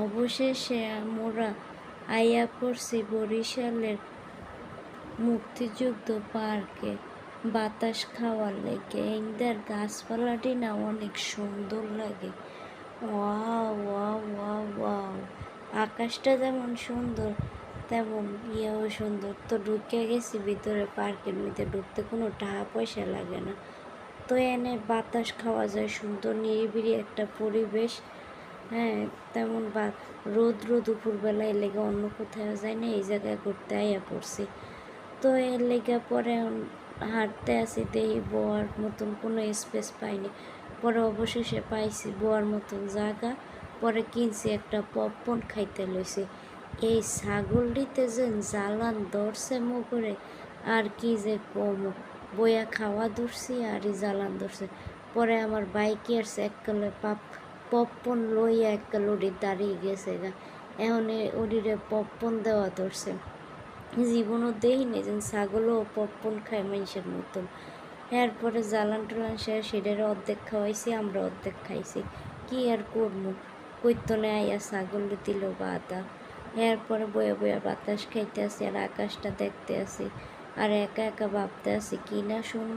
অবশেষে আমরা আইয়া পড়ছি বরিশালের মুক্তিযুদ্ধ পার্কে বাতাস খাওয়ার লেগে এইদের গাছপালাটি না অনেক সুন্দর লাগে। Wow wow wow wow. আকাশটা যেমন সুন্দর, তেমন ইয়েও সুন্দর। তো ঢুকে গেছি ভিতরে পার্কের মধ্যে, ঢুকতে কোনো টাকা পয়সা লাগে না। তো এনে বাতাস খাওয়া যায়, সুন্দর নিরিবিলি একটা পরিবেশ। হ্যাঁ তেমন বা রোদ্র দুপুরবেলায় লেগে অন্য কোথাও যায় না, এই জায়গায় ঘুরতে আইয়া পড়ছি। তো এর লেগে পরে হাঁটতে আসি, দেখি বোয়ার মতন কোনো স্পেস পাইনি। পরে অবশেষে পাইছি বোয়ার মতন জায়গা। পরে কিনছি একটা পপকর্ন খাইতে লইছি। এই ছাগলটিতে যে জ্বালান ধরছে করে আর কি যে কম। বইয়া খাওয়া ধরছি আর এই জ্বালান ধরছে। পরে আমার বাইকে আসছে এককালে পাপ পপকর্ন লইয়া এককাল ওডি দাঁড়িয়ে গেছে গা। এখন ওডিরে পপকর্ন দেওয়া ধরছে। জীবনও দেখিনি যে ছাগলও পপকর্ন খায় মানুষের মতন। এরপরে জ্বালান টালান শেষ সেটার অর্ধেক খাওয়াইছি, আমরা অর্ধেক খাইছি। কি আর করব কৈতনে আইয়া ছাগল দিল বাদা। এরপরে বয়ে বয়ে বাতাস খাইতে আসি আর আকাশটা দেখতে আসি। আর একা একা ভাবতে আসি, কি না শুন